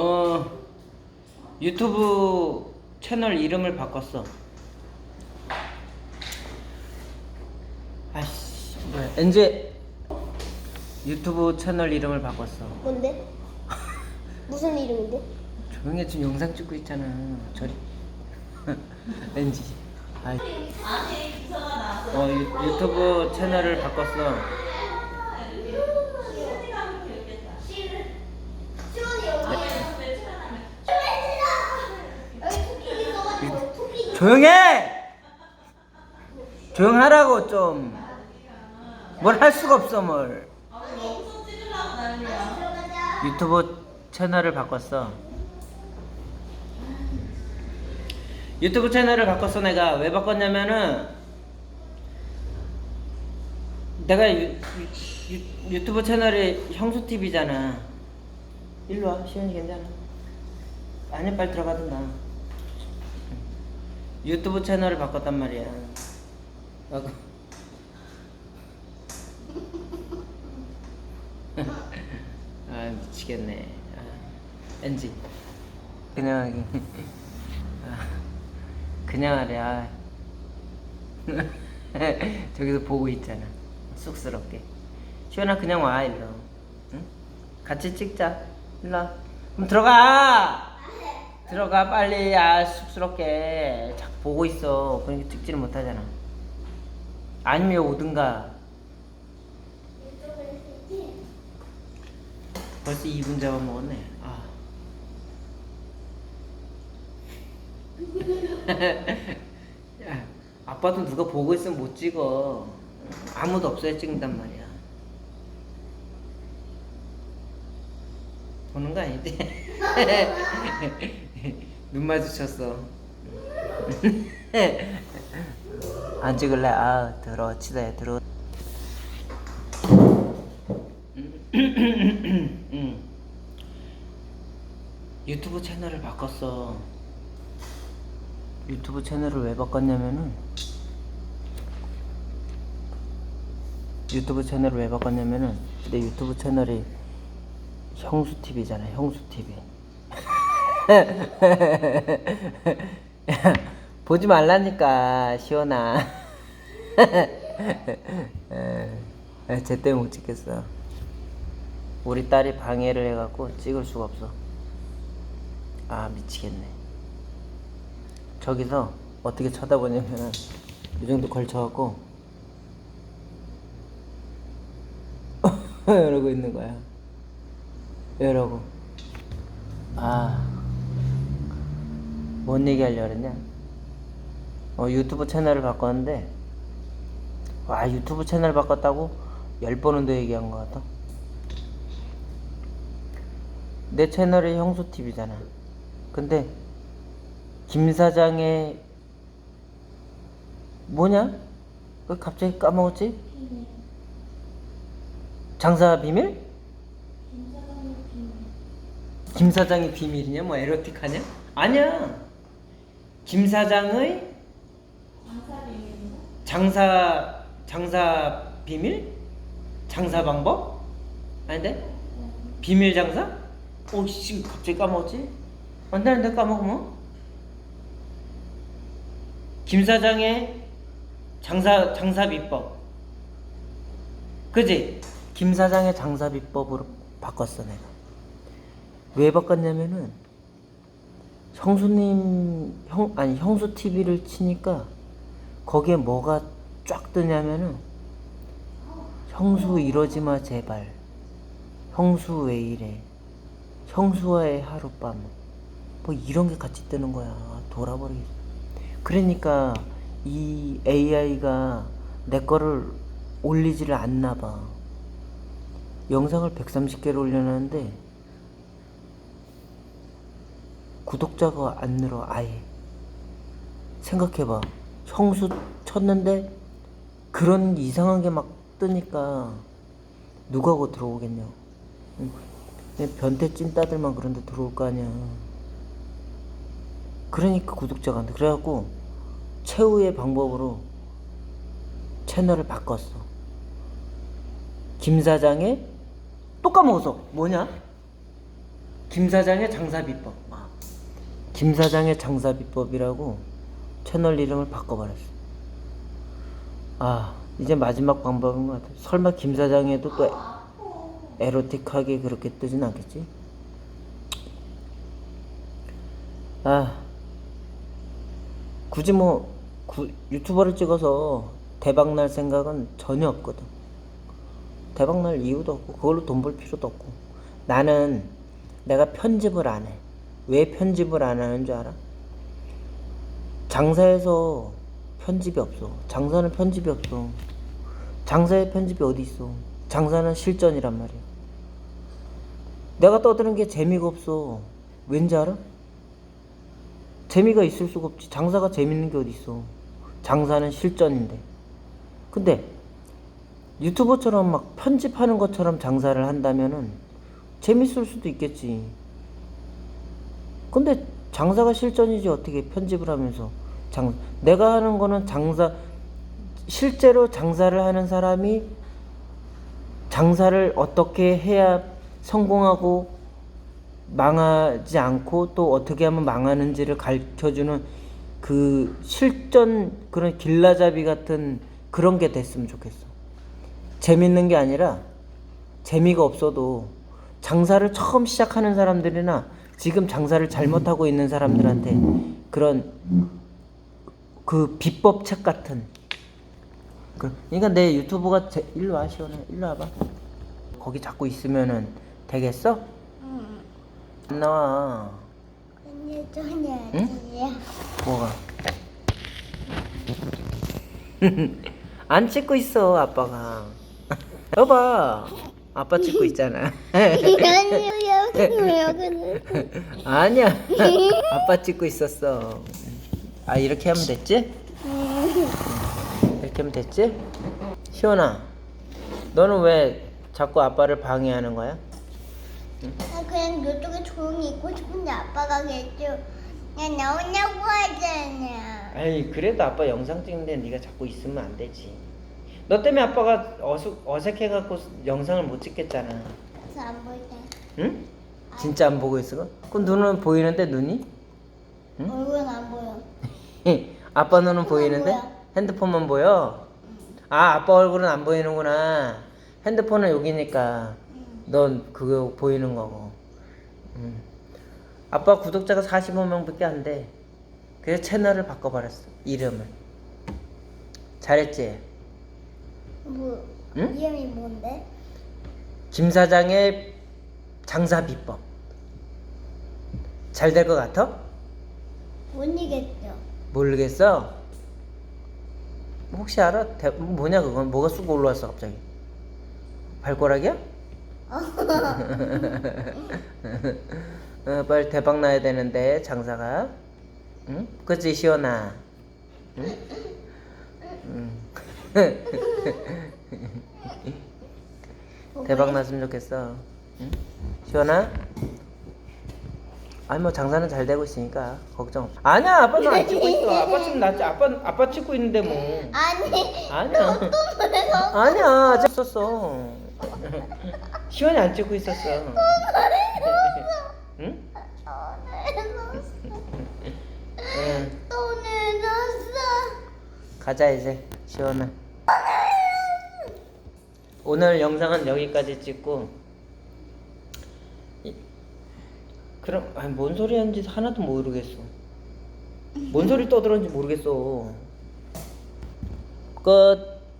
어 유튜브 채널 이름을 바꿨어. 아씨 뭐야? 이제 유튜브 채널 이름을 바꿨어. 뭔데? 무슨 이름인데? 조용히 해, 지금 영상 찍고 있잖아. 저리. 왠지. 아이. 어 유, 유튜브 채널을 바꿨어. 조용해! 조용하라고 좀. 뭘 할 수가 없어 뭘. 유튜브 채널을 바꿨어. 유튜브 채널을 바꿨어 내가 왜 바꿨냐면은 내가 유, 유, 튜브 채널이 형수 TV잖아. 일로 와 시원이 괜찮아. 아니 빨리 들어가든가. 유튜브 채널을 바꿨단 말이야. 하고. 아 미치겠네. 아, NG. 그냥 하기. 아, 그냥 하래. 아. 저기서 보고 있잖아. 쑥스럽게. 시원아 그냥 와 일로. 응? 같이 찍자. 일로. 와. 그럼 들어가. 들어가 빨리. 아 쑥스럽게. 자꾸 보고 있어. 그러니까 찍지를 못하잖아. 아니면 오든가. 벌써 2분 잡아먹었네. 아. 야, 아빠도 누가 보고 있으면 못 찍어. 아무도 없어야 찍는단 말이야. 보는 거 아니지? 눈 마주쳤어. 안 찍을래? 아, 들어, 치다, 들어. 응. 유튜브 채널을 바꿨어. 유튜브 채널을 왜 바꿨냐면은 유튜브 채널을 왜 바꿨냐면은 내 유튜브 채널이 형수 TV잖아. 형수 TV. 보지 말라니까 시원아. 에, 쟤 때문에 못 찍겠어. 우리 딸이 방해를 해갖고 찍을 수가 없어. 아 미치겠네. 저기서 어떻게 쳐다보냐면은 이 정도 걸쳐갖고 이러고 있는 거야. 이러고. 아. 뭔 얘기 하려고 그랬냐? 어, 유튜브 채널을 바꿨는데, 와, 유튜브 채널 바꿨다고? 열 번은 더 얘기한 것 같아. 내 채널이 형수TV잖아. 근데, 김 사장의, 뭐냐? 왜 갑자기 까먹었지? 장사 비밀? 김 사장의 비밀이냐? 뭐 에로틱하냐? 아니야. 김 사장의 장사 장사 비밀? 장사 방법? 아닌데? 비밀 장사? 오, 씨, 갑자기 까먹었지? 안 되는데 까먹으면? 김 사장의 장사 장사 비법. 그지? 김 사장의 장사 비법으로 바꿨어 내가. 왜 바꿨냐면은 형수님 형 아니 형수 TV를 치니까 거기에 뭐가 쫙 뜨냐면은 형수 이러지 마 제발. 형수 왜 이래? 형수와의 하룻밤. 뭐 이런 게 같이 뜨는 거야. 돌아버리겠어. 그러니까 이 AI가 내 거를 올리지를 않나 봐. 영상을 130개를 올려놨는데 구독자가 안 늘어 아예. 생각해봐. 형수 쳤는데 그런 이상한 게 막 뜨니까 누가 고 들어오겠냐. 변태 찐따들만 그런데 들어올 거 아니야. 그러니까 구독자가 안 돼. 그래갖고 최후의 방법으로 채널을 바꿨어. 김 사장의 또 까먹었어. 뭐냐? 김 사장의 장사 비법. 아, 김 사장의 장사 비법이라고 채널 이름을 바꿔버렸어. 아 이제 마지막 방법인 것 같아. 설마 김 사장에도 또 에로틱하게 그렇게 뜨진 않겠지? 아 굳이 뭐 구- 유튜버를 찍어서 대박 날 생각은 전혀 없거든. 대박 날 이유도 없고 그걸로 돈 벌 필요도 없고 나는 내가 편집을 안 해. 왜 편집을 안 하는 줄 알아? 장사에서 편집이 없어. 장사는 편집이 없어. 장사에 편집이 어디 있어? 장사는 실전이란 말이야. 내가 떠드는 게 재미가 없어. 왠지 알아? 재미가 있을 수가 없지. 장사가 재밌는 게 어디 있어? 장사는 실전인데. 근데 유튜버처럼 막 편집하는 것처럼 장사를 한다면은 재밌을 수도 있겠지. 근데 장사가 실전이지 어떻게 편집을 하면서 장 내가 하는 거는 장사 실제로 장사를 하는 사람이 장사를 어떻게 해야 성공하고 망하지 않고 또 어떻게 하면 망하는지를 가르쳐 주는 그 실전 그런 길라잡이 같은 그런 게 됐으면 좋겠어. 재밌는 게 아니라 재미가 없어도 장사를 처음 시작하는 사람들이나 지금 장사를 잘못하고 있는 사람들한테 그런 그 비법 책 같은 그- 그러니까 내 유튜브가 제, 일로 와 시원해 일로 와봐 거기 자꾸 있으면은 되겠어? 응. 안 나와 언니 전혀야지. 응? 뭐가? 안 찍고 있어 아빠가 여봐 아빠 찍고 있잖아 아니야 아빠 찍고 있었어 아 이렇게 하면 됐지? 이렇게 하면 됐지? 시원아 너는 왜 자꾸 아빠를 방해하는 거야? 나 그냥 이쪽에 조용히 있고 싶은데 아빠가 계속 그냥 나오냐고 하잖아. 아니 그래도 아빠 영상 찍는데 네가 자꾸 있으면 안 되지 너 때문에 아빠가 어수, 어색해갖고 영상을 못 찍겠잖아 그래서 안때 응? 진짜 안 보고 있어? 그럼 눈은 보이는데 눈이? 응? 얼굴은 안 보여. 아빠 눈은 보이는데 보여. 핸드폰만 보여? 아 아빠 얼굴은 안 보이는구나 핸드폰은 여기니까 넌 그거 보이는 거고 음. 아빠 구독자가 45명밖에 안 돼 그래서 채널을 바꿔버렸어 이름을 잘했지? 뭐 응? 이름이 뭔데? 김 사장의 장사 비법 잘 될 것 같아? 못이겠죠. 모르겠어. 혹시 알아? 대, 뭐냐 그건? 뭐가 쑥 올라왔어 갑자기? 발가락이야? 어, 빨리 대박 나야 되는데 장사가. 응? 그치 시원아. 응? 응. 대박 났으면 좋겠어. 응? 시원아? 아니 뭐 장사는 잘 되고 있으니까 걱정. 없어. 아니야 아빠는 안 찍고 있어. 아빠 지금 나 아빠 아빠 찍고 있는데 뭐. 아니 아니야. 또 그래서 아니야 찍었어. 시원이 안 찍고 있었어. 응? 응. 또 내놨어. 가자 이제 시원아. 오늘 영상은 여기까지 찍고. 이- 그럼 아니 뭔 소리 하는지 하나도 모르겠어. 뭔 소리 떠들었는지 모르겠어. 끝.